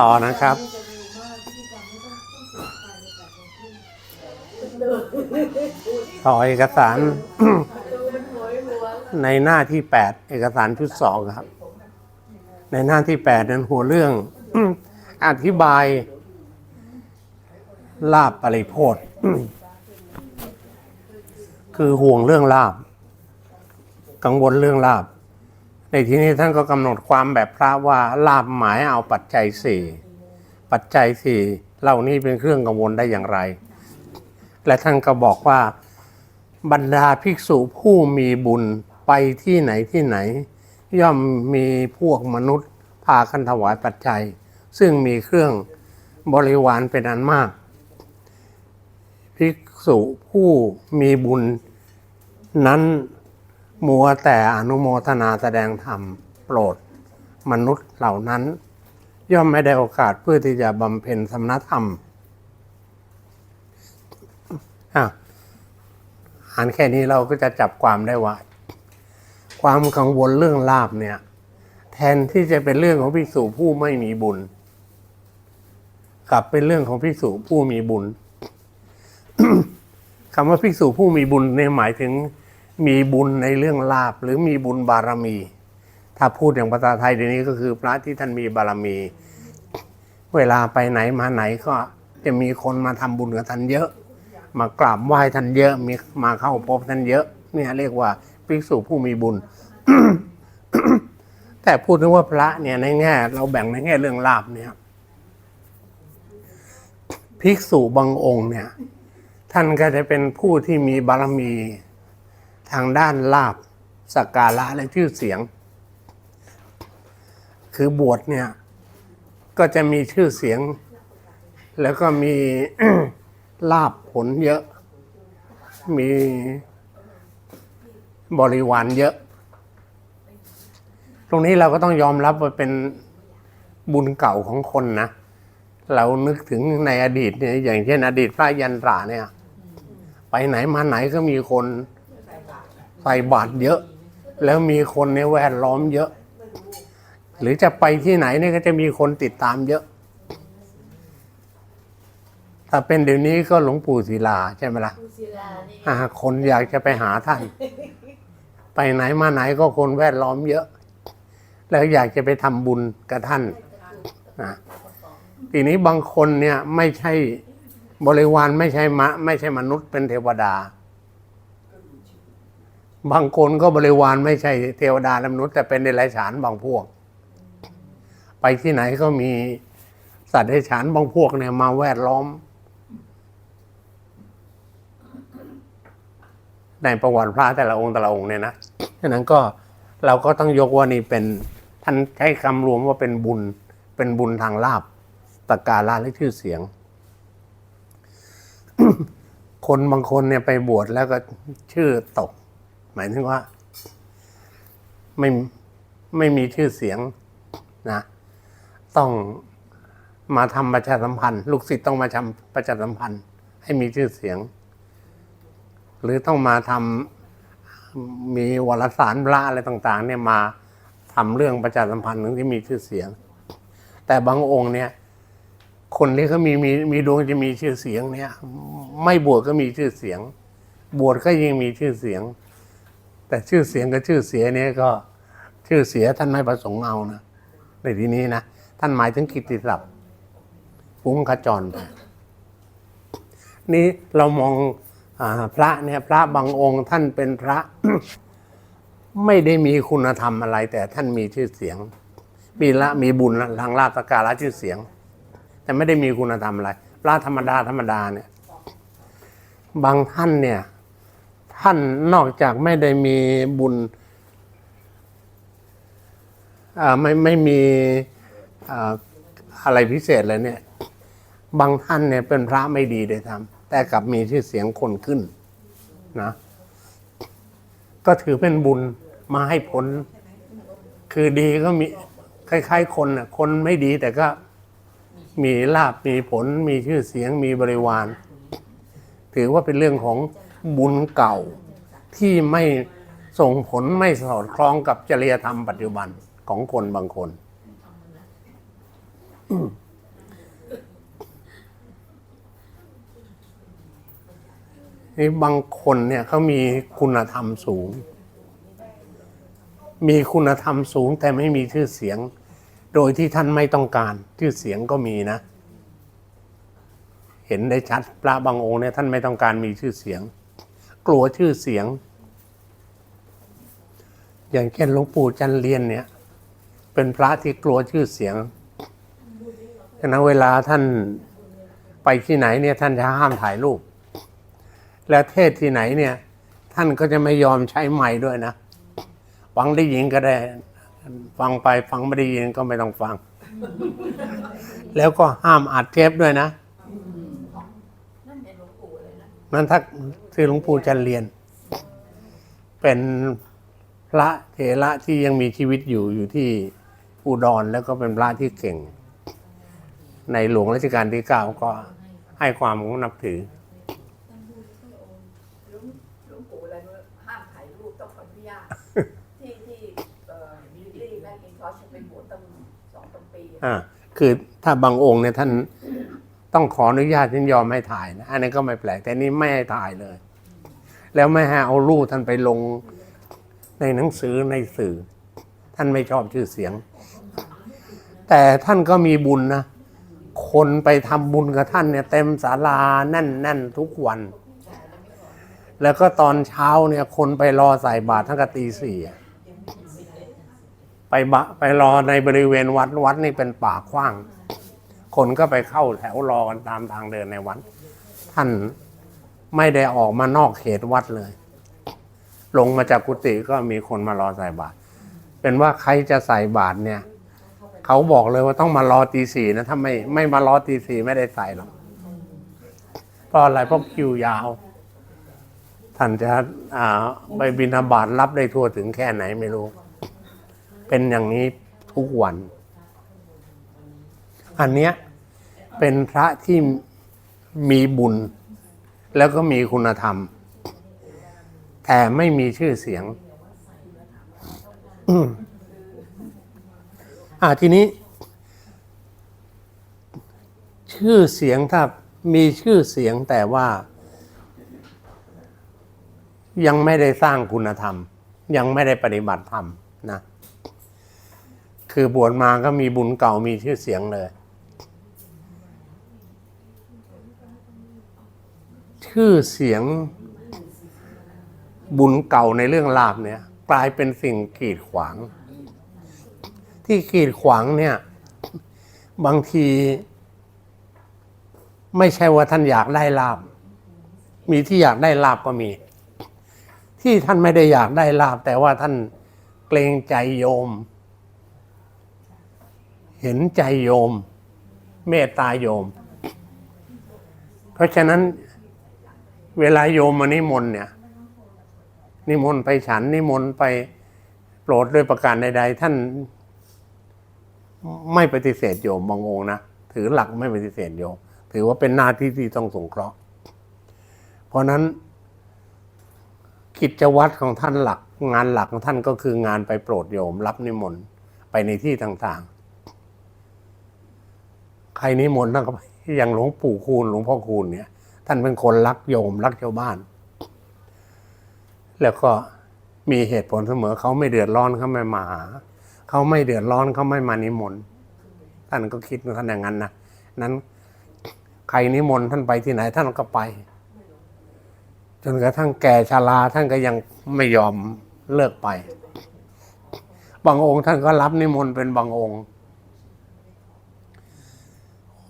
ต่อนะครับ ต่อเอกสาร ในหน้าที่แปดเอกสารชุดสองครับ ในหน้าที่แปดนั้นหัวเรื่อง อธิบายลาบปริโพธคือห่วงเรื่องลาบ กังวลเรื่องลาบ ในที่นี้ท่านก็กำหนดความแบบพระว่าลาบหมายเอาปัจจัยสี่ปัจจัยสี่เหล่านี้เป็นเครื่องกังวลได้อย่างไร และท่านก็บอกว่าบรรดาภิกษุผู้มีบุญไปที่ไหนที่ไหน ย่อมมีพวกมนุษย์พากันถวายปัจจัย ซึ่งมีเครื่องบริวารเป็นอันมาก ภิกษุผู้มีบุญนั้น มัวแต่อนุโมทนาแสดงธรรมโปรด มนุษย์เหล่านั้น ย่อมไม่ได้โอกาสเพื่อที่จะบำเพ็ญสมณธรรมอะอ่านแค่นี้เราก็จะจับความได้ว่า ความกังวลเรื่องลาบเนี่ย แทนที่จะเป็นเรื่องของภิกษุผู้ไม่มีบุญ กลับเป็นเรื่องของภิกษุผู้มีบุญคำว่าภิกษุผู้มีบุญเนี่ยหมายถึง มีบุญในเรื่องลาบหรือมีบุญบารมี ถ้าพูดอย่างภาษาไทยเดี๋ยวนี้ก็คือพระที่ท่านมีบารมี เวลาไปไหนมาไหนก็จะมีคนมาทำบุญกับท่านเยอะ มากราบไหว้ท่านเยอะมีมาเข้าพบท่านเยอะเนี่ยเรียกว่าภิกษุผู้มีบุญ แต่พูดถึงว่าพระเนี่ยในแง่เราแบ่งในแง่เรื่องลาบเนี่ยภิกษุบางองค์เนี่ย ท่านก็จะเป็นผู้ที่มีบารมี ทางด้านลาบสักการะและชื่อเสียง คือบวชเนี่ย ก็จะมีชื่อเสียง แล้วก็มีลาบผลเยอะ มีบริวารเยอะ ตรงนี้เราก็ต้องยอมรับว่าเป็นบุญเก่าของคนนะ เรานึกถึงในอดีตเนี่ยอย่างเช่นอดีตพระยันตราเนี่ย ไปไหนมาไหนก็มีคน ใส่บาตรเยอะ แล้วมีคนในแวดล้อมเยอะ หรือจะไปที่ไหนเนี่ยก็จะมีคนติดตามเยอะ ถ้าเป็นเดี๋ยวนี้ก็หลวงปู่ศิลาใช่ไหมล่ะศิลานี่อ่าคนอยากจะไปหาท่าน ไปไหนมาไหนก็คนแวดล้อมเยอะ แล้วอยากจะไปทำบุญกับท่านอะทีนี้บางคนเนี่ยไม่ใช่บริวารไม่ใช่มะ ไม่ใช่มนุษย์เป็นเทวดา บางคนก็บริวารไม่ใช่เทวดาและมนุษย์แต่เป็นเดรัจฉานบางพวก ไปที่ไหนก็มีสัตว์เดรัจฉานบางพวกเนี่ยมาแวดล้อม ในประวัติพระแต่ละองค์แต่ละองค์เนี่ยนะฉะนั้นก็เราก็ต้องยกว่านี่เป็นท่านใช้คำรวมว่าเป็นบุญ เป็นบุญทางลาบตะการะและชื่อเสียง คนบางคนเนี่ยไปบวชแล้วก็ชื่อตก หมายถึงว่า ไม่ไม่มีชื่อเสียงนะ ต้องมาทำประชาสัมพันธ์ ลูกศิษย์ต้องมาทำประชาสัมพันธ์ ให้มีชื่อเสียง หรือต้องมาทำมีวารสารพระอะไรต่าง ๆ เนี่ยมาทำเรื่องประชาสัมพันธ์ถึงที่มีชื่อเสียง แต่บางองค์เนี่ย คนที่เขามีมีมีดวงจะมีชื่อเสียงเนี่ย ไม่บวชก็มีชื่อเสียง บวชก็ยังมีชื่อเสียง แต่ชื่อเสียงกับชื่อเสียเนี่ยก็ชื่อเสียท่านไม่ประสงค์เอานะในที่นี้นะ ท่านหมายถึงกิตติศัพท์ฟุ้งขจรไปนี่เรามองอพระเนี่ยพระบางองค์ท่านเป็นพระ ไม่ได้มีคุณธรรมอะไร แต่ท่านมีชื่อเสียง มีละมีบุญทางลาภสการะชื่อเสียง แต่ไม่ได้มีคุณธรรมอะไรพระธรรมดาธรรมดาเนี่ย บางท่านเนี่ย ท่านนอกจากไม่ได้มีบุญไม่ไม่มีอะไรพิเศษเลยเนี่ย บางท่านเนี่ยเป็นพระไม่ดีเลยทำแต่กลับมีชื่อเสียงคนขึ้นนะ ก็ถือเป็นบุญมาให้ผล คือดีก็มีคล้ายๆคนน่ะคนไม่ดีแต่ก็มีลาบมีผล มีชื่อเสียงมีบริวาร ถือว่าเป็นเรื่องของ บุญเก่าที่ไม่ส่งผลไม่สอดคล้องกับจริยธรรมปัจจุบันของคนบางคน นี่บางคนเนี่ยเขามีคุณธรรมสูง มีคุณธรรมสูงแต่ไม่มีชื่อเสียง โดยที่ท่านไม่ต้องการ ชื่อเสียงก็มีนะ เห็นได้ชัดพระบางองค์เนี่ยท่านไม่ต้องการมีชื่อเสียง กลัวชื่อเสียง อย่างเช่นหลวงปู่จันเรียนเนี่ย เป็นพระที่กลัวชื่อเสียงฉะนั้นเวลาท่านไปที่ไหนเนี่ยท่านจะห้ามถ่ายรูป และเทศที่ไหนเนี่ย ท่านก็จะไม่ยอมใช้ไม้ด้วยนะฟังได้ยินก็ได้ ฟังไปฟังไม่ได้ยินก็ไม่ต้องฟัง แล้วก็ห้ามอัดเทปด้วยนะ นั่นเป็นหลวงปู่เลย นะนั่นถ้าคือหลวงปู่จันเรียน เป็นพระเถระที่ยังมีชีวิตอยู่อยู่ที่อุดรแล้วก็เป็นพระที่เก่ง ในหลวงรัชกาลที่เก้าก็ให้ความเคารพนับถือหลวงหลวงปู่อะไรว่าห้ามถ่ายรูปต้องขออนุญาตที่ที่เอ่อมิลลี่แมคอินทอชไปบวชตั้งสองสามปีอ่าคือถ้าบางองค์เนี่ยท่าน ต้องขออนุญาตท่านยอมให้ถ่ายนะอันนี้นก็ไม่แปลก แต่นี่ไม่ให้ถ่ายเลย แล้วไม่ให้เอารูปท่านไปลงในหนังสือในสื่อ ท่านไม่ชอบชื่อเสียง แต่ท่านก็มีบุญนะ คนไปทำบุญกับท่านเนี่ย เต็มศาลาแน่นแน่นทุกวัน แล้วก็ตอนเช้าเนี่ย คนไปรอใส่บาตรทั้งกตีสี่ไปบะไปรอในบริเวณวัดวัดนี่เป็นป่ากว้าง คนก็ไปเข้าแถวรอกันตามทางเดินในวัด ท่านไม่ได้ออกมานอกเขตวัดเลย ลงมาจากกุฏิก็มีคนมารอใส่บาตรเป็นว่าใครจะใส่บาตรเนี่ยเขาบอกเลยว่าต้องมารอตีสี่นะถ้าไม่ไม่มารอตีสี่ไม่ได้ใส่หรอกเพราะอะไรเพราะคิวยาว ท่านจะอ่าไปบิณฑบาตรับได้ทั่วถึงแค่ไหนไม่รู้ เป็นอย่างนี้ทุกวัน อันเนี้ยเป็นพระที่มีบุญ แล้วก็มีคุณธรรม แต่ไม่มีชื่อเสียงอ่าทีนี้ ชื่อเสียงถ้ามีชื่อเสียงแต่ว่า ยังไม่ได้สร้างคุณธรรม ยังไม่ได้ปฏิบัติธรรมนะ คือบวชมาก็มีบุญเก่ามีชื่อเสียงเลย ชื่อเสียงบุญเก่าในเรื่องลาบเนี่ย กลายเป็นสิ่งกีดขวาง ที่กีดขวางเนี่ย บางที ไม่ใช่ว่าท่านอยากได้ลาบ มีที่อยากได้ลาบก็มี ที่ท่านไม่ได้อยากได้ลาบ แต่ว่าท่านเกรงใจโยม เห็นใจโยม เมตตาโยม เพราะฉะนั้น เวลาโยมมานิมนต์เนี่ย นิมนต์ไปฉันนิมนต์ไปโปรดด้วยประการใดๆท่านไม่ปฏิเสธโยมบางองค์นะถือหลักไม่ปฏิเสธโยม ถือว่าเป็นหน้าที่ที่ต้องสงเคราะห์ เพราะนั้นกิจวัตรของท่านหลัก งานหลักของท่านก็คืองานไปโปรดโยม รับนิมนต์ไปในที่ต่างๆ ใครนิมนต์ท่านก็ไปอย่างหลวงปู่คูณหลวงพ่อคูณเนี่ย ท่านเป็นคนรักโยมรักชาวบ้าน แล้วก็มีเหตุผลเสมอเขาไม่เดือดร้อนเขาไม่มาหาเขาไม่เดือดร้อนเขาไม่มานิมนต์ท่านก็คิดท่านอย่างนั้นนะนั้นใครนิมนต์ท่านไปที่ไหนท่านก็ไป จนกระทั่งแก่ชราท่านก็ยังไม่ยอมเลิกไป บางองค์ท่านก็รับนิมนต์เป็นบางองค์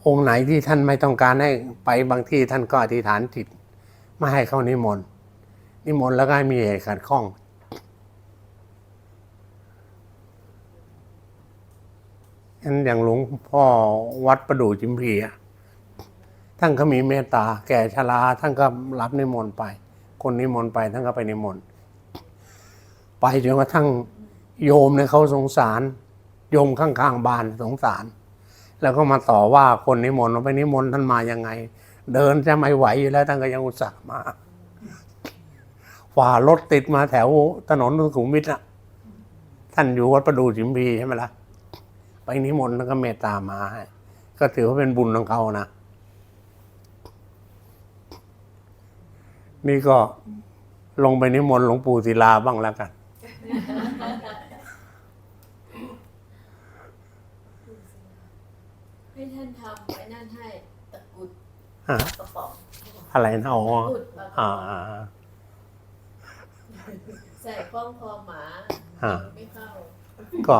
องค์ไหนที่ท่านไม่ต้องการให้ไปบางที่ท่านก็อธิษฐานจิตไม่ให้เข้านิมนต์นิมนต์แล้วก็ให้มีเหตุขัดข้องงั้นอย่างหลวงพ่อวัดประดู่จิมพีท่านก็มีเมตตาแก่ชราท่านก็รับนิมนต์ไป คนนิมนต์ไปท่านก็ไปนิมนต์ไปจนกระทั่งโยมเนี่ยเขาสงสาร โยมข้างๆบ้านสงสาร แล้วก็มาต่อว่าคนนิมนต์ว่าไปนิมนต์ท่านมายังไง เดินจะไม่ไหวอยู่แล้วท่านก็ยังอุตส่าห์มาฝ่ารถติดมาแถวถนนสุขุมวิทอะ ท่านอยู่วัดประดู่จิมพีใช่ไหมล่ะ ไปนิมนต์แล้วก็เมตตามาให้ก็ถือว่าเป็นบุญของเขานะ นี่ก็ลงไปนิมนต์หลวงปู่ศิลาบ้างแล้วกัน ให้ท่านทำไว้นั่นให้ตะกรุดอะกระป๋องอะไรนะอ๋อตะกรุดปลากระอ่าป๋องอ่าอ่า ใส่ป้องคอหมาอ่า ไม่เข้าก็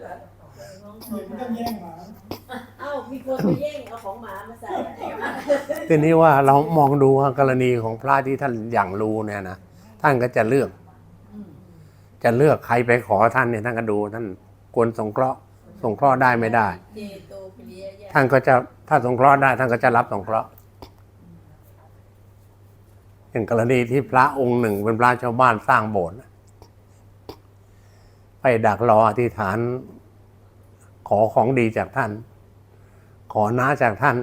ใส่ป้องคอเดี๋ยวหมันมาก็แย่งหมาเอ้ามีคนไปแย่งเอาของหมามาใส่อะทีนี้ว่าเรามองดูว่ากรณีของพระที่ท่านอย่างรู้เนี่ยนะท่านก็จะเลือก จะเลือกใครไปขอท่านเนี่ยท่านก็ดูท่านควรสงเคราะห์ สงเคราะห์ได้ไม่ได้เจโตปริยญาท่านก็จะถ้าสงเคราะห์ได้ ท่านก็จะรับสงเคราะห์อย่างกรณีที่พระองค์หนึ่ง เป็นพระชาวบ้านสร้างโบสถ์ไปดักรออธิษฐาน ขอของดีจากท่าน ขอน้าจากท่าน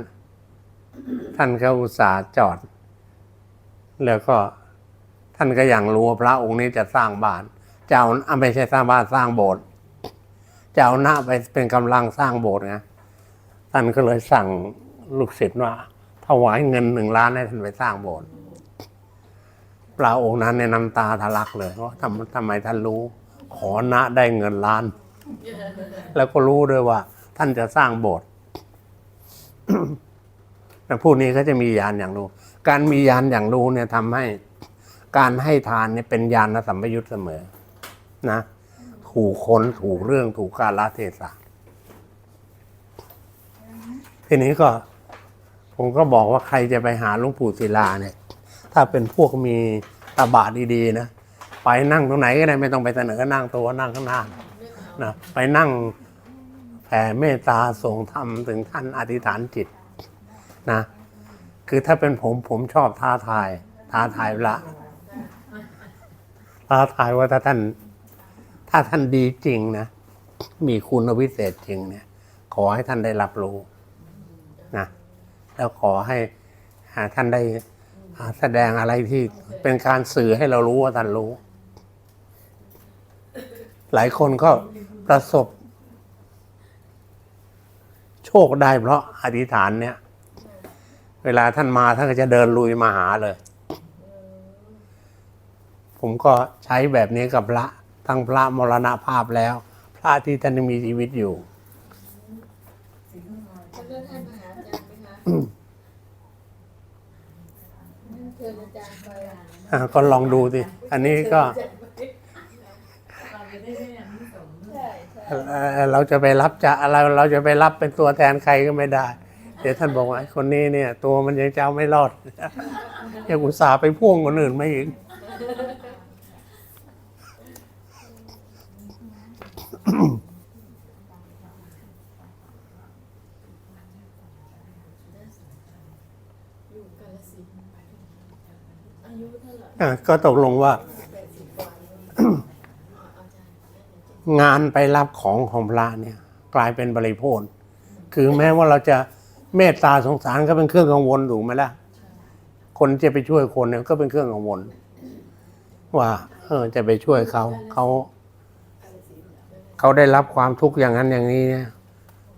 ท่านก็อุตส่าห์จอด แล้วก็ท่านก็อย่างรู้ว่าพระองค์นี้จะสร้างบ้านจะเอาอะไม่ใช่สร้างบ้านสร้างโบสถ์ จะเอาหน้าไปเป็นกำลังสร้างโบสถ์ไงท่านก็เลยสั่งลูกศิษย์ว่าถวายเงินหนึ่งล้านให้ท่านไปสร้างโบสถ์พระองค์นั้นในยน้ำตาทะลักเลยว่าทำทำไมท่านรู้ ขอนะได้เงินล้าน แล้วก็รู้ด้วยว่า ท่านจะสร้างโบสถ์แต่ผู้นี้ก็จะมียานอย่างรู้ การมียานอย่างรู้เนี่ยทำให้ การให้ทานเนี่ยเป็นยานสัมปยุตเสมอ นะ ถูกคนถูกเรื่องถูกกาลเทศะทีนี้ก็ ผมก็บอกว่าใครจะไปหาหลวงปู่ศิลาเนี่ย ถ้าเป็นพวกมีตาบะดีๆนะไปนั่งตรงไหนก็ได้ไม่ต้องไปเสนอนั่งตัวนั่งข้างหน้านะไปนั่งแผ่เมตตาส่งธรรมถึงท่านอธิษฐานจิตนะคือถ้าเป็นผมผมชอบท้าทาย ท้าทายละท้าทายว่าถ้าท่าน ถ้าท่านดีจริงนะ มีคุณวิเศษจริงเนี่ย ขอให้ท่านได้รับรู้นะแล้วขอให้ท่านได้แสดงอะไรที่เป็นการสื่อให้เรารู้ว่าท่านรู้ หลายคนก็ประสบ โชคได้เพราะอธิษฐานเนี่ย เวลาท่านมาท่านก็จะเดินลุยมาหาเลย ผมก็ใช้แบบนี้กับพระ ทั้งพระมรณภาพแล้ว พระที่ท่านยังมีชีวิตอยู่ท่านเลือกท่านมาหาอาจารย์ไหมคะเชิญอาจารย์ไปอะก็ลองดูสิอันนี้ก็ใช่ใช่เอ่อเราจะไปรับจะอะไรเราจะไปรับเป็นตัวแทนใครก็ไม่ได้ เดี๋ยวท่านบอกว่าไอ้คนนี้เนี่ย ตัวมันยังจะเอาไม่รอดยังอุตส่าห์ไปพ่วงคนอื่นไม่อีก อยู่ ก็ตกลงว่า งานไปรับของของพระเนี่ย กลายเป็นบริโภคคือแม้ว่าเราจะเมตตาสงสารก็เป็นเครื่องกังวลถูกไหมล่ะ คนจะไปช่วยคนเนี่ยก็เป็นเครื่องกังวล ว่า เออจะไปช่วยเขาเขา เขาได้รับความทุกข์อย่างนั้นอย่างนี้เนี่ย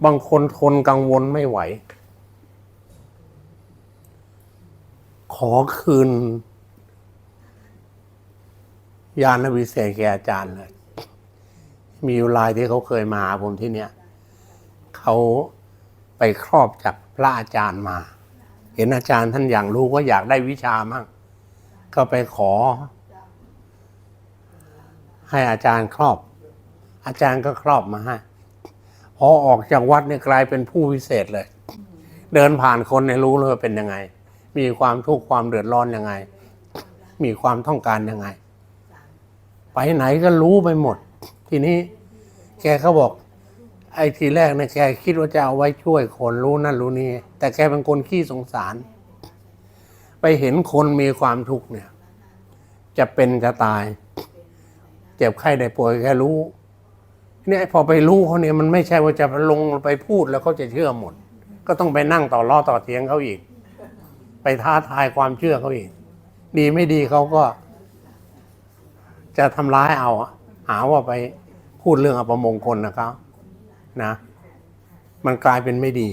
บางคนทนกังวลไม่ไหว ขอคืน ยานวิเศษแก่อาจารย์เลย มีอยู่รายที่เขาเคยมาหาผมที่เนี่ย เขาไปครอบจากพระอาจารย์มา เห็นอาจารย์ท่านอย่างรู้ว่าอยากได้วิชามั่ง ก็ไปขอ ให้อาจารย์ครอบ อาจารย์ก็ครอบมาให้พอออกจากวัดเนี่ยกลายเป็นผู้วิเศษเลย เดินผ่านคนเนี่ยรู้เลยว่าเป็นยังไง มีความทุกข์ความเดือดร้อนยังไง มีความต้องการยังไง ไปไหนก็รู้ไปหมด ทีนี้ แกเขาบอก ไอ้ทีแรกเนี่ยแกคิดว่าจะเอาไว้ช่วยคนรู้นั่นรู้นี่แต่แกเป็นคนขี้สงสาร ไปเห็นคนมีความทุกข์เนี่ย จะเป็นจะตาย เจ็บไข้ได้ป่วยแกรู้ เนี่ยพอไปรู้เขาเนี่ยมันไม่ใช่ว่าจะลงไปพูดแล้วเขาจะเชื่อหมด ก็ต้องไปนั่งต่อล้อต่อเถียงเขาอีก ไปท้าทายความเชื่อเขาอีก ดีไม่ดีเขาก็ จะทำร้ายเอา หาว่าไปพูดเรื่องอัปมงคลนะครับนะ มันกลายเป็นไม่ดี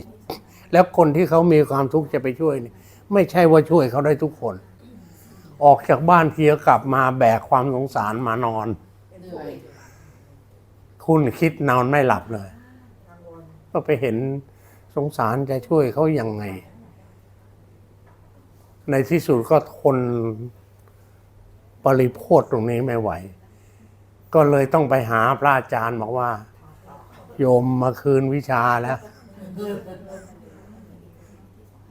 แล้วคนที่เขามีความทุกข์จะไปช่วยเนี่ยไม่ใช่ว่าช่วยเขาได้ทุกคน ออกจากบ้านเทีก็กลับมาแบกความสงสารมานอน คุณคิดนอนไม่หลับเลย ก็ไปเห็นสงสารจะช่วยเขายังไง ในที่สุดก็ทนบริโภคตรงนี้ไม่ไหว ก็เลยต้องไปหาพระอาจารย์บอกว่า โยมมาคืนวิชาแล้ว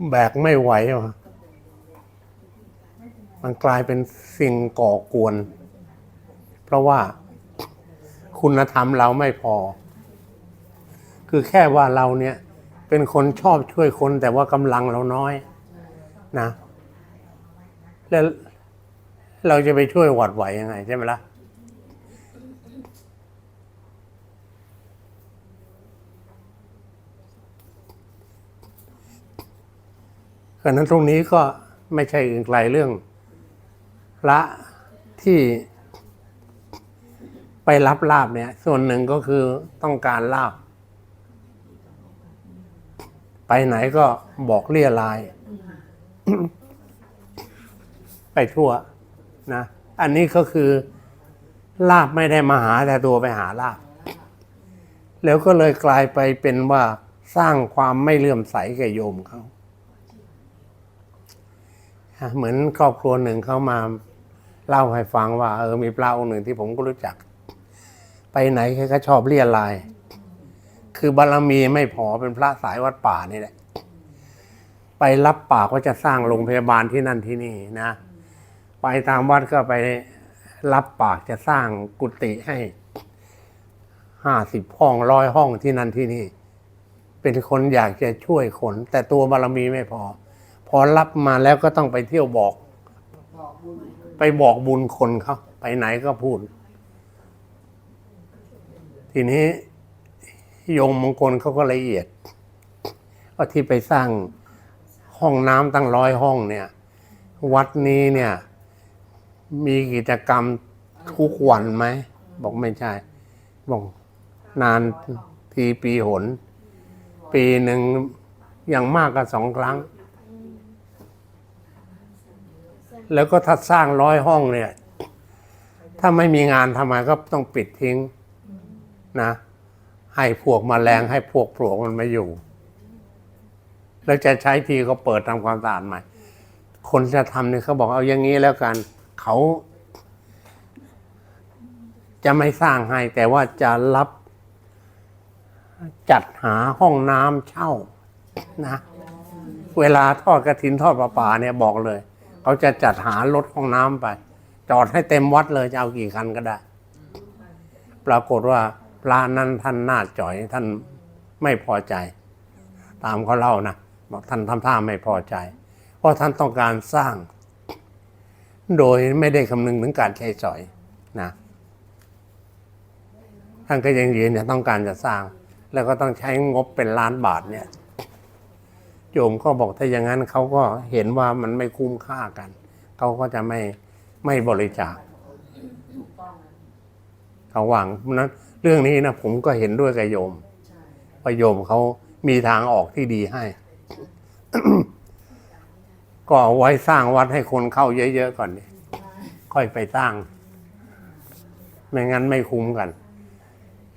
แบกไม่ไหวว่ะมันกลายเป็นสิ่งก่อกวน เพราะว่า คุณธรรมเราไม่พอ คือแค่ว่าเราเนี่ยเป็นคนชอบช่วยคนแต่ว่ากำลังเราน้อยนะ แล้วเราจะไปช่วยหวัดไหวยังไงใช่ไหมล่ะเพราะฉะนั้นตรงนี้ก็ไม่ใช่อื่นไกลเรื่องละที่ รับลาบเนี่ย ส่วนหนึ่งก็คือต้องการลาบ ไปไหนก็บอกเรียลาย ไปทั่วนะอันนี้ก็คือลาบไม่ได้มาหาแต่ตัวไปหาลาบ แล้วก็เลยกลายไปเป็นว่าสร้างความไม่เลื่อมใสแก่โยมเขาเหมือนครอบครัวหนึ่งเขามาเล่าให้ฟังว่าเออมีพระองค์หนึ่งที่ผมก็รู้จัก ไปไหนแค่ก็ชอบเรียลาย คือบารมีไม่พอเป็นพระสายวัดป่านี่แหละ ไปรับปากว่าจะสร้างโรงพยาบาลที่นั่นที่นี่นะ ไปตามวัดก็ไปรับปากจะสร้างกุฏิให้ห้าสิบห้องร้อยห้องที่นั่นที่นี่ เป็นคนอยากจะช่วยคน แต่ตัวบารมีไม่พอ พอรับมาแล้วก็ต้องไปเที่ยวบอก ไปบอกบุญคนเขาไปไหนก็พูด ทีนี้โยมมงคลเขาก็ละเอียดว่าที่ไปสร้างห้องน้ำตั้งร้อยห้องเนี่ย วัดนี้เนี่ย มีกิจกรรมทุกวันไหม บอกไม่ใช่ บอกนานทีปีหน ปีหนึ่งอย่างมากก็สองครั้ง แล้วก็ถ้าสร้างร้อยห้องเนี่ย ถ้าไม่มีงานทำไมก็ต้องปิดทิ้ง นะ ให้พวกมแมลงให้พวกปลวกมันมาอยู่ แล้วจะใช้ทีก็เปิดทำความสะอาดใหม่ คนจะทำเนี่ยเขาบอกเอาอย่างนี้แล้วกันเขาจะไม่สร้างให้แต่ว่าจะรับจัดหาห้องน้ำเช่านะ เวลาทอดกระถินทอดประปาเนี่ยบอกเลย เขาจะจัดหารถห้องน้ำไป จอดให้เต็มวัดเลยจะเอากี่คันก็ได้ ปรากฏว่า พระนั้นท่านหน้าจ่อยท่านไม่พอใจ ตามเขาเล่านะบอกท่านทำท่าไม่พอใจ เพราะท่านต้องการสร้าง โดยไม่ได้คำนึงถึงการใช้สอยนะท่านก็ยังยืนเนี่ยต้องการจะสร้าง แล้วก็ต้องใช้งบเป็นล้านบาทเนี่ยโยมก็บอกถ้าอย่างนั้นเขาก็เห็นว่ามันไม่คุ้มค่ากัน เขาก็จะไม่ไม่บริจาคเขาหวังนั้น เรื่องนี้นะผมก็เห็นด้วยกับโยมใช่ว่าโยมเขามีทางออกที่ดีให้ ก็เอาไว้สร้างวัดให้คนเข้าเยอะๆก่อนดิค่อยไปสร้าง ไม่งั้นไม่คุ้มกัน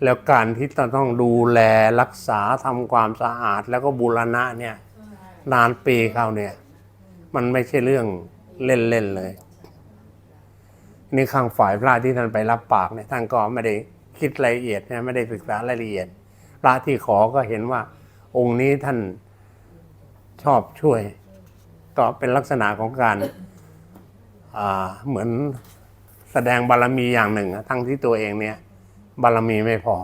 แล้วการที่จะต้องดูแลรักษาทำความสะอาด แล้วก็บูรณะเนี่ย นานปีเข้าเนี่ย มันไม่ใช่เรื่องเล่นๆเลย นี่ข้างฝ่ายพระที่ท่านไปรับปากเนี่ยท่านก็ไม่ได้ คิดรายละเอียดนะไม่ได้ศึกษารายละเอียดพระที่ขอก็เห็นว่า องค์นี้ท่านชอบช่วย ก็เป็นลักษณะของการาเหมือนแสดงบารมีอย่างหนึ่ง ทั้งที่ตัวเองเนี่ย บารมีไม่พอ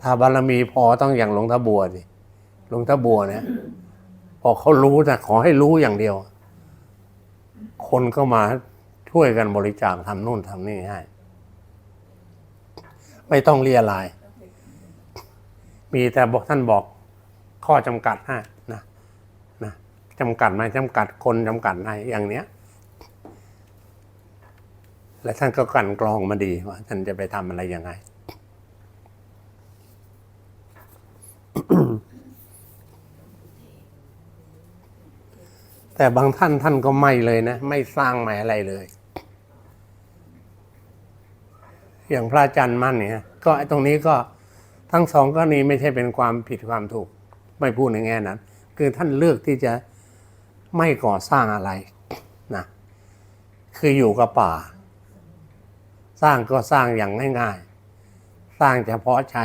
ถ้าบารมีพอต้องอย่างหลวงตาบัวสิหลวงตาบัวเนี่ยพอเขารู้แต่ขอให้รู้อย่างเดียว คนก็มาช่วยกันบริจาคทำนู่นทำนี่ให้ ไม่ต้องเรียลาย มีแต่บอกท่านบอกข้อจำกัดให้นะนะจำกัดไหมจำกัดคนจำกัดอะไรอย่างเนี้ย และท่านก็กันกรองมาดีว่าท่านจะไปทำอะไรยังไงแต่บางท่านท่านก็ไม่เลยนะ ไม่สร้างหม่อะไรเลย อย่างพระอาจารย์มั่นเนี่ยก็ตรงนี้ก็ทั้งสองกรณีไม่ใช่เป็นความผิดความถูกไม่พูดในแง่นั้น คือท่านเลือกที่จะไม่ก่อสร้างอะไรนะคืออยู่กับป่า สร้างก็สร้างอย่างง่ายๆ สร้างเฉพาะใช้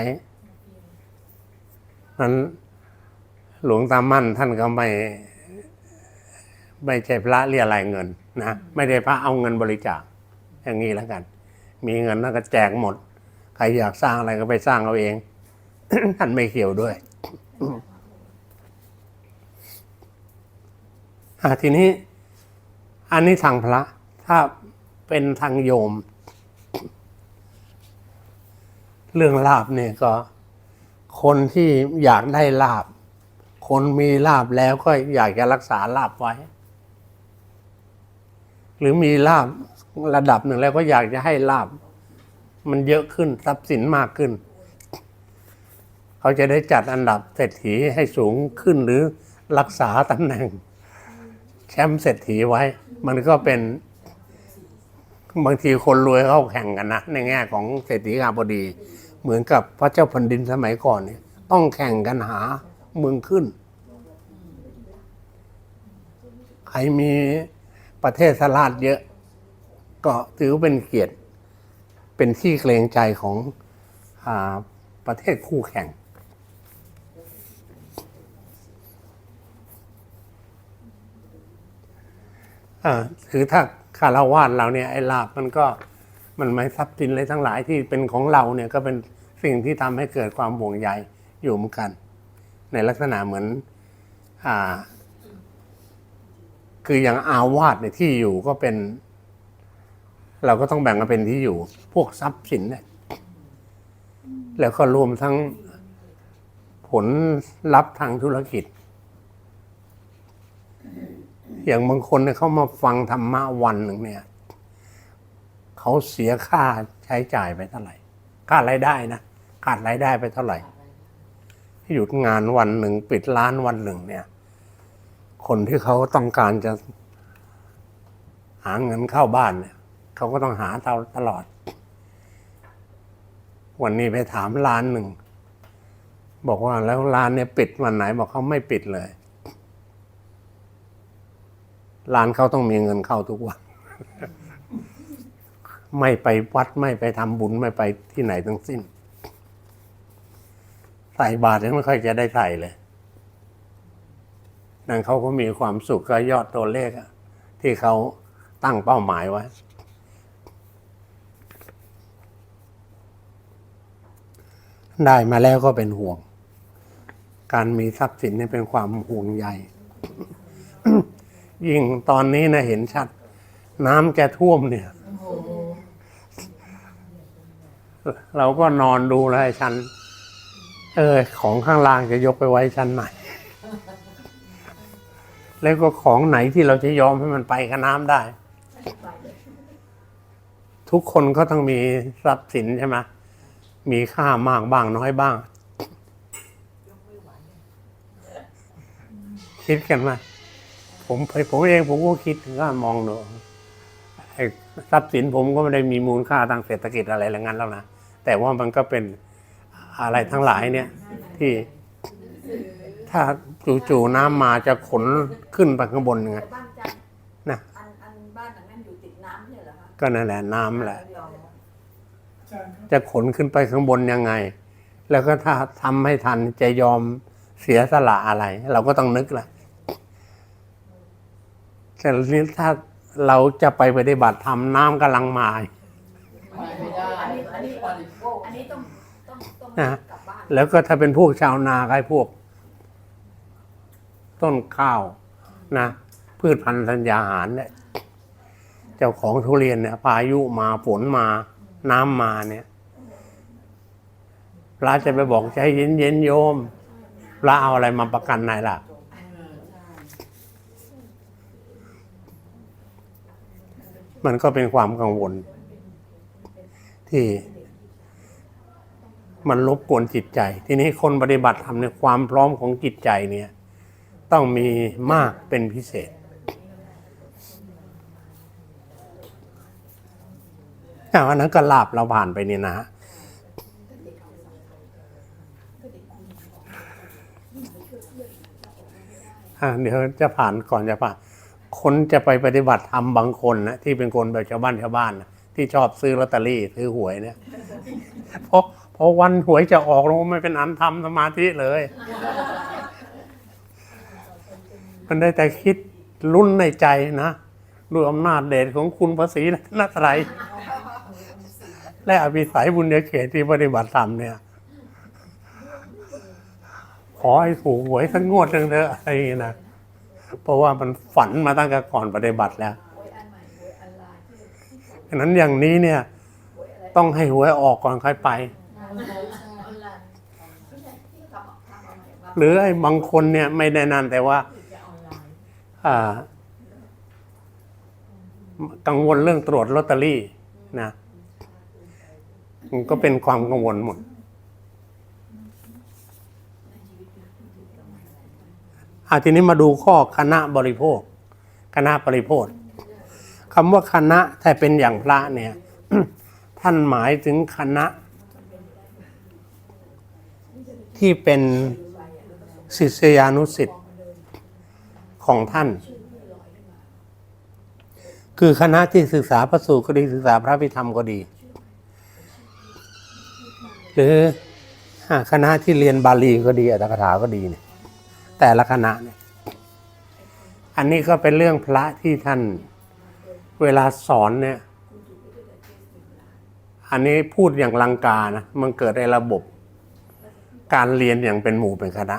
นั้นหลวงตามั่นท่านก็ไม่ไม่ใช่พระเรียอะไรายเงินนะไม่ได้พระเอาเงินบริจาคอย่างนี้แล้วกัน มีเงินแล้วก็แจกหมด ใครอยากสร้างอะไรก็ไปสร้างเอาเอง ท่านไม่เกี่ยวด้วยทีนี้ อันนี้ทางพระ ถ้าเป็นทางโยม เรื่องลาบเนี่ยก็ คนที่อยากได้ลาบ คนมีลาบแล้วก็อยากจะรักษาลาบไว้ หรือมีลาบ ระดับหนึ่งแล้วก็อยากจะให้ลาบ มันเยอะขึ้นทรัพย์สินมากขึ้น เขาจะได้จัดอันดับเศรษฐีให้สูงขึ้นหรือรักษาตำแหน่ง แชมป์เศรษฐีไว้ มันก็เป็น บางทีคนรวยเข้าแข่งกันนะในแง่ของเศรษฐีกาบดี เหมือนกับพระเจ้าแผ่นดินสมัยก่อนเนี่ยต้องแข่งกันหาเมืองขึ้น ใครมีประเทศสลาดเยอะ ก็ถือเป็นเกียรติเป็นที่เกรงใจของอาประเทศคู่แข่งอ่าคือถ้าคาราวาสเราเนี่ยไอ้ลาบมันก็มันไม่ทรัพย์สินเลยทั้งหลายที่เป็นของเราเนี่ยก็เป็นสิ่งที่ทำให้เกิดความห่วงใยอยู่เหมือนกัน ในลักษณะเหมือนอ่า คืออย่างอาวาสเนี่ยที่อยู่ก็เป็น เราก็ต้องแบ่งกันเป็นที่อยู่ พวกทรัพย์สินเนี่ยแล้วก็รวมทั้งผลลัพธ์ทางธุรกิจ อย่างบางคนเนี่ยเขามาฟังธรรมะวันหนึ่งเนี่ยเขาเสียค่าใช้จ่ายไปเท่าไหร่ ค่ารายได้นะขาดรายได้ไปเท่าไหร่หยุดงานวันหนึ่งปิดร้านวันหนึ่งเนี่ย คนที่เขาต้องการจะหาเงินเข้าบ้านเนี่ย เขาก็ต้องหาเตลตลอด วันนี้ไปถามร้านหนึ่ง บอกว่าแล้วร้านเนี่ยปิดวันไหนบอกเขาไม่ปิดเลย ร้านเขาต้องมีเงินเข้าทุกวัน ไม่ไปวัดไม่ไปทำบุญไม่ไปที่ไหนทั้งสิ้น ใส่บาตรยังไม่ค่อยจะได้ใส่เลยนั่นเขาก็มีความสุขกับยอดตัวเลขที่เขาตั้งเป้าหมายไว้ ได้มาแล้วก็เป็นห่วง การมีทรัพย์สินเนี่ยเป็นความห่วงใยยิ่งตอนนี้นะเห็นชัด น้ำจะท่วมเนี่ย เราก็นอนดูแล้วไอ้ชั้น เออ ของข้างล่างจะยกไปไว้ชั้นไหน แล้วก็ของไหนที่เราจะยอมให้มันไปกับน้ำได้ ทุกคนก็ต้องมีทรัพย์สินใช่ไหม มีค่ามากบ้างน้อยบ้าง คิดกันไหมผมผมเองผมก็คิดก็มองดูไอ้ทรัพย์สินผมก็ไม่ได้มีมูลค่าทางเศรษฐกิจอะไรอย่างนั้นแล้วนะแต่ว่ามันก็เป็นอะไรทั้งหลายเนี่ย ที่ถ้าจู่ๆน้ำมาจะขนขึ้นไปข้างบนยังไงแต่บ้านจันทร์นะอันอันบ้านหลังนั้นอยู่ติดน้ำใช่เหรอคะก็นั่นแหละน้ำแหละเดี๋ยวอา จารย์ครับจะขนขึ้นไปข้างบนยังไง แล้วก็ถ้าทำให้ทันจะยอมเสียสละอะไร เราก็ต้องนึกแหละแต่นี้ถ้าเราจะไปปฏิบัติธรรมน้ำกำลังมาไปไม่ได้อันนี้อันนี้บริโภคอันนี้ต้องต้องต้องนะกลับบ้านแล้วก็ถ้าเป็นพวกชาวนาไอ้พวก ต้นข้าวนะ พืชพันธุ์ธัญญาหารเนี่ย เจ้าของทุเรียนเนี่ยพายุมาฝนมา น้ำมาเนี่ยพระจะไปบอกใจเย็นเย็นโยมพระเอาอะไรมาประกันนายล่ะ มันก็เป็นความกังวล ที่มันรบกวนจิตใจ ทีนี้คนปฏิบัติธรรมในความพร้อมของจิตใจเนี่ย ต้องมีมากเป็นพิเศษ อันนั้นก็ลาบเราผ่านไปนี่นะเด็กเอาไปถ้าเด็กคุณของยิ่งไปช่วยเพื่อนจะออกมาไม่ได้อะเดี๋ยวจะผ่านก่อนจะผ่าน คนจะไปปฏิบัติธรรมบางคนนะที่เป็นคนแบบชาวบ้านชาวบ้านนะที่ชอบซื้อลอตเตอรี่ซื้อหวยเนี่ยเพราะพอวันหวยจะออกลงไม่เป็นอันทำสมาธิเลย มันได้แต่คิดลุ้นในใจนะด้วยอำนาจเดชของคุณพระศรีรัตนตร และอภิสายบุญญเขตที่ปฏิบัติธรรมเนี่ย ขอให้ถูกหวยสักงวดหนึ่งเถอะอะไรอย่างนี้นะเพราะว่ามันฝันมาตั้งแต่ก่อนปฏิบัติแล้วฉะนั้นอย่างนี้เนี่ย ต้องให้หวยออกก่อนค่อยไป หรือไอ้บางคนเนี่ยไม่ได้นั่นแต่ว่าอ่ากังวลเรื่องตรวจลอตเตอรี่นะ มันก็เป็นความกังวลหมด อาทีนี้มาดูข้อคณะบริโภค คณะบริโภคคำว่าคณะถ้าเป็นอย่างพระเนี่ย ท่านหมายถึงคณะ ที่เป็นศิษยานุสิษย์ของท่าน คือคณะที่ศึกษาพระสูตรก็ดีศึกษาพระพิธรรมก็ดี หรือคณะที่เรียนบาลีก็ดีอัตถกถาก็ดีเนี่ยแต่ละคณะเนี่ยอันนี้ก็เป็นเรื่องพระที่ท่านเวลาสอนเนี่ยอันนี้พูดอย่างลังกานะมันเกิดในระบบ การเรียนอย่างเป็นหมู่เป็นคณะ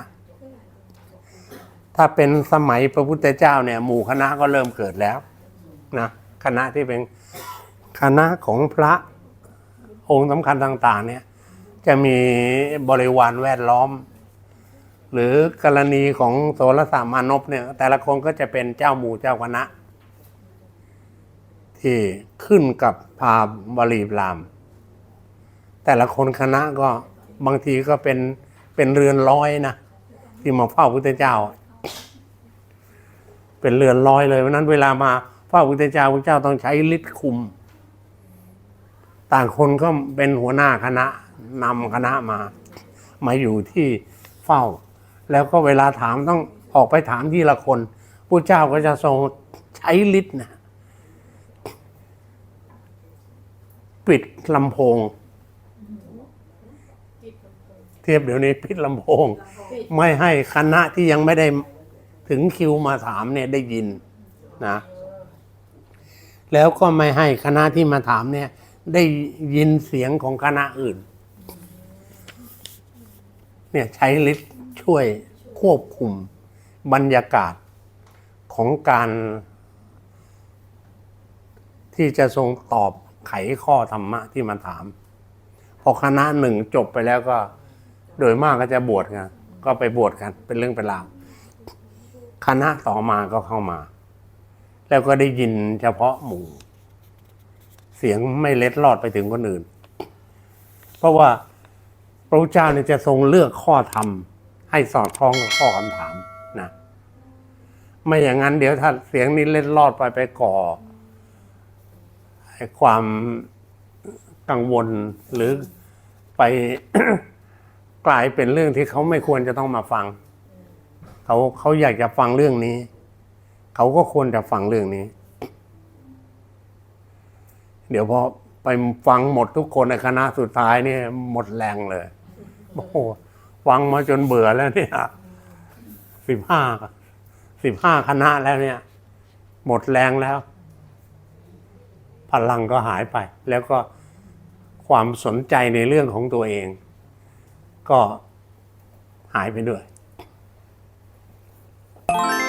ถ้าเป็นสมัยพระพุทธเจ้าเนี่ยหมู่คณะก็เริ่มเกิดแล้วนะคณะที่เป็นคณะของพระองค์สำคัญต่าง ๆ เนี่ย จะมีบริวารแวดล้อม หรือกรณีของโสรสามานพเนี่ย แต่ละคนก็จะเป็นเจ้าหมู่เจ้าคณะ ที่ขึ้นกับพาบริพราม แต่ละคนคณะก็บางทีก็เป็นเป็นเรือนร้อยนะที่มาเฝ้าพุทธเจ้า เป็นเรือนร้อยเลยเพราะฉะนั้นเวลามาเฝ้าพุทธเจ้าพุทธเจ้าต้องใช้ฤทธิ์คุม ต่างคนก็เป็นหัวหน้าคณะ นำคณะมา มาอยู่ที่เฝ้า แล้วก็เวลาถามต้องออกไปถามที่ละคนพระเจ้าก็จะทรงใช้ฤทธิ์นะปิดลำโพง เทียบเดี๋ยวนี้ปิดลำโพง ไม่ให้คณะที่ยังไม่ได้ถึงคิวมาถามเนี่ยได้ยินนะ แล้วก็ไม่ให้คณะที่มาถามเนี่ย ได้ยินเสียงของคณะอื่น เนี่ยใช้ฤทธิ์ช่วยควบคุมบรรยากาศของการที่จะทรงตอบไขข้อธรรมะที่มาถาม พอคณะหนึ่งจบไปแล้วก็ โดยมากก็จะบวชกันก็ไปบวชกัน เป็นเรื่องเป็นราวคณะต่อมาก็เข้ามา แล้วก็ได้ยินเฉพาะหมู่ เสียงไม่เล็ดลอดไปถึงคนอื่น เพราะว่า พระพุทธเจ้าเนี่ยจะทรงเลือกข้อธรรม ให้สอดคล้องกับข้อคำถามนะไม่อย่างนั้นเดี๋ยวถ้าเสียงนี้เล็ดลอดไปไปก่อให้ความกังวลหรือไปกลายเป็นเรื่องที่เขาไม่ควรจะต้องมาฟัง เขาเขาอยากจะฟังเรื่องนี้ เขาก็ควรจะฟังเรื่องนี้ เดี๋ยวพอไปฟังหมดทุกคนในคณะสุดท้ายเนี่ยหมดแรงเลย โอ้โหฟังมาจนเบื่อแล้วเนี่ยสิบห้าสิบห้าคณะแล้วเนี่ย หมดแรงแล้ว พลังก็หายไป แล้วก็ความสนใจในเรื่องของตัวเอง ก็หายไปด้วย Bye.